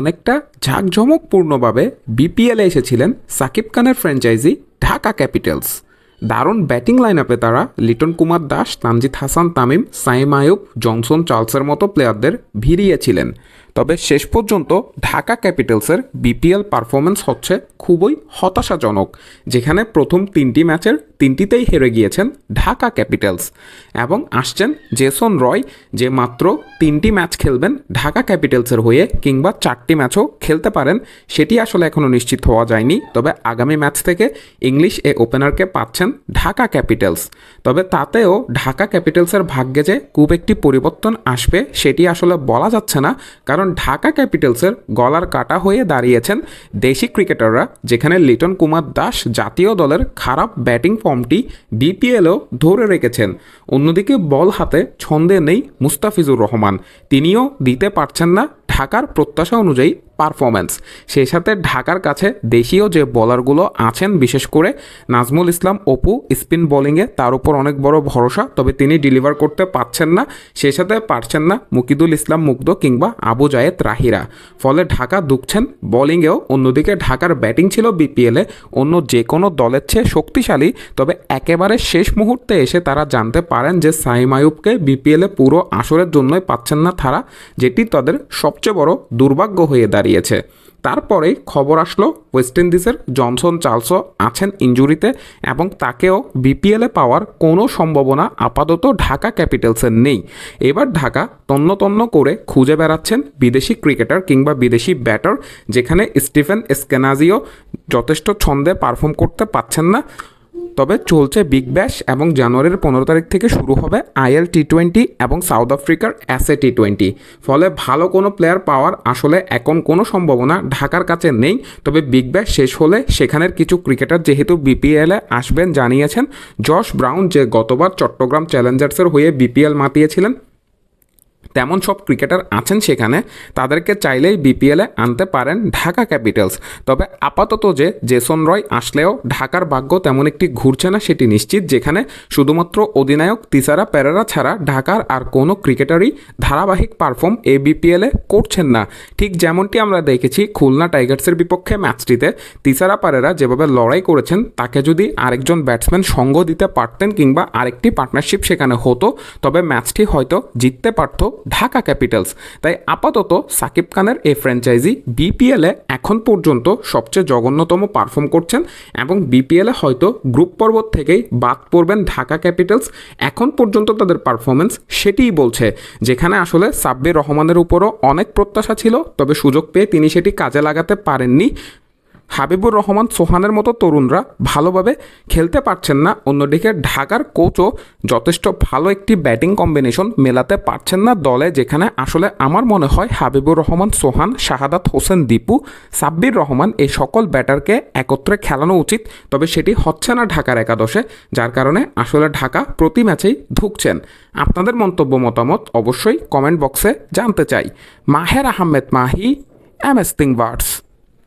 অনেকটা ঝাঁকঝমকপূর্ণভাবে বিপিএলে এসেছিলেন সাকিব খানের ফ্র্যাঞ্চাইজি ঢাকা ক্যাপিটালস। দারুণ ব্যাটিং লাইন আপে তারা লিটন কুমার দাস তানজিৎ হাসান, তামিম, সাইম আয়ুব, জনসন চার্লসের মতো প্লেয়ারদের ভিড়িয়েছিলেন। তবে শেষ পর্যন্ত ঢাকা ক্যাপিটালসের বিপিএল পারফরমেন্স হচ্ছে খুবই হতাশাজনক, যেখানে প্রথম তিনটি ম্যাচের তিনটিতেই হেরে গিয়েছেন ঢাকা ক্যাপিটালস এবং আসছেন জেসন রয়, যে মাত্র তিনটি ম্যাচ খেলবেন ঢাকা ক্যাপিটালসের হয়ে কিংবা চারটি ম্যাচও খেলতে পারেন, সেটি আসলে এখনও নিশ্চিত হওয়া যায়নি। তবে আগামী ম্যাচ থেকে ইংলিশ এ ওপেনারকে পাচ্ছেন ঢাকা ক্যাপিটালস। তবে তাতেও ঢাকা ক্যাপিটালসের ভাগ্যে যে খুব একটি পরিবর্তন আসবে, সেটি আসলে বলা যাচ্ছে না, কারণ ঢাকা ক্যাপিটালসের গলার কাটা হয়ে দাঁড়িয়েছেন দেশি ক্রিকেটাররা, যেখানে লিটন কুমার দাস জাতীয় দলের খারাপ ব্যাটিং ফর্মটি বিপিএলও ধরে রেখেছেন। অন্যদিকে বল হাতে ছন্দে নেই মুস্তাফিজুর রহমান। তিনিও দিতে পারছেন না ঢাকার প্রত্যাশা অনুযায়ী পারফরম্যান্স সেই সাথে ঢাকার কাছে দেশীয় যে বলারগুলো আছেন, বিশেষ করে নাজমুল ইসলাম, অপু, স্পিন বোলিংয়ে তার উপর অনেক বড় ভরসা, তবে তিনি ডেলিভার করতে পারছেন না। সেই সাথে পারছেন না মুকিদুল ইসলাম মুগ্ধ কিংবা আবু জায়েদ রাহিরা। ফলে ঢাকা দুঃখছেন বোলিংয়েও অন্যদিকে ঢাকার ব্যাটিং ছিল বিপিএলে অন্য যে কোনো দলের চেয়ে শক্তিশালী। তবে একেবারে শেষ মুহূর্তে এসে তারা জানতে পারেন যে সাইম আয়ুবকে বিপিএলে পুরো আসরের জন্যই পাচ্ছেন না তারা, যেটি তাদের সবচেয়ে বড় দুর্ভাগ্য হয়ে দাঁড়িয়েছে তারপরেই খবর আসলো ওয়েস্ট ইন্ডিজের জনসন চার্লসও আছেন ইঞ্জুরিতে এবং তাকেও বিপিএলে পাওয়ার কোনো সম্ভাবনা আপাতত ঢাকা ক্যাপিটালসের নেই। এবার ঢাকা তন্ন তন্ন করে খুঁজে বেড়াচ্ছেন বিদেশি ক্রিকেটার কিংবা বিদেশি ব্যাটার, যেখানে স্টিফেন স্কেনাজিও যথেষ্ট ছন্দে পারফর্ম করতে পারছেন না। তবে চলছে বিগ ব্যাশ এবং জানুয়ারির পনেরো তারিখ থেকে শুরু হবে আইএল টি টোয়েন্টি এবং সাউথ আফ্রিকার অ্যাসে টি টোয়েন্টি ফলে ভালো কোনো প্লেয়ার পাওয়ার আসলে এখন কোনো সম্ভাবনা ঢাকার কাছে নেই। তবে বিগ ব্যাশ শেষ হলে সেখানের কিছু ক্রিকেটার যেহেতু বিপিএলে আসবেন জানিয়েছেন, জশ ব্রাউন যে গতবার চট্টগ্রাম চ্যালেঞ্জার্সের হয়ে বিপিএল মাতিয়েছিলেন তেমন সব ক্রিকেটার আছেন সেখানে, তাদেরকে চাইলেই বিপিএলে আনতে পারেন ঢাকা ক্যাপিটালস। তবে আপাতত যে জেসন রয় আসলেও ঢাকার ভাগ্য তেমন একটি ঘুরছে না সেটি নিশ্চিত, যেখানে শুধুমাত্র অধিনায়ক তিসারা পেরেরা ছাড়া ঢাকার আর কোনো ক্রিকেটারই ধারাবাহিক পারফর্ম এ বিপিএলে করছেন না। ঠিক যেমনটি আমরা দেখেছি খুলনা টাইগার্সের বিপক্ষে ম্যাচটিতে, তিসারা পারেরা যেভাবে লড়াই করেছেন, তাকে যদি আরেকজন ব্যাটসম্যান সঙ্গ দিতে পারতেন কিংবা আরেকটি পার্টনারশিপ সেখানে হতো, তবে ম্যাচটি হয়তো জিততে পারত ঢাকা ক্যাপিটালস। তাই আপাতত সাকিব খানের এই ফ্র্যাঞ্চাইজি বিপিএলে এখন পর্যন্ত সবচেয়ে জঘন্যতম পারফর্ম করছেন এবং বিপিএলে হয়তো গ্রুপ পর্বত থেকেই বাদ পড়বেন ঢাকা ক্যাপিটালস। এখন পর্যন্ত তাদের পারফরমেন্স সেটিই বলছে, যেখানে আসলে সাব্বির রহমানের উপরও অনেক প্রত্যাশা ছিল, তবে সুযোগ পেয়ে তিনি সেটি কাজে লাগাতে পারেননি। হাবিবুর রহমান সোহানের মতো তরুণরা ভালোভাবে খেলতে পারছেন না। অন্যদিকে ঢাকার কোচও যথেষ্ট ভালো একটি ব্যাটিং কম্বিনেশন মেলাতে পারছেন না দলে, যেখানে আসলে আমার মনে হয় হাবিবুর রহমান, সোহান, শাহাদাত হোসেন, দীপু, সাব্বির রহমান এই সকল ব্যাটারকে একত্রে খেলানো উচিত। তবে সেটি হচ্ছে না ঢাকার একাদশে, যার কারণে আসলে ঢাকা প্রতি ম্যাচেই ধুকছেন। আপনাদের মন্তব্য মতামত অবশ্যই কমেন্ট বক্সে জানতে চাই। Maher Ahmed Mahi, M S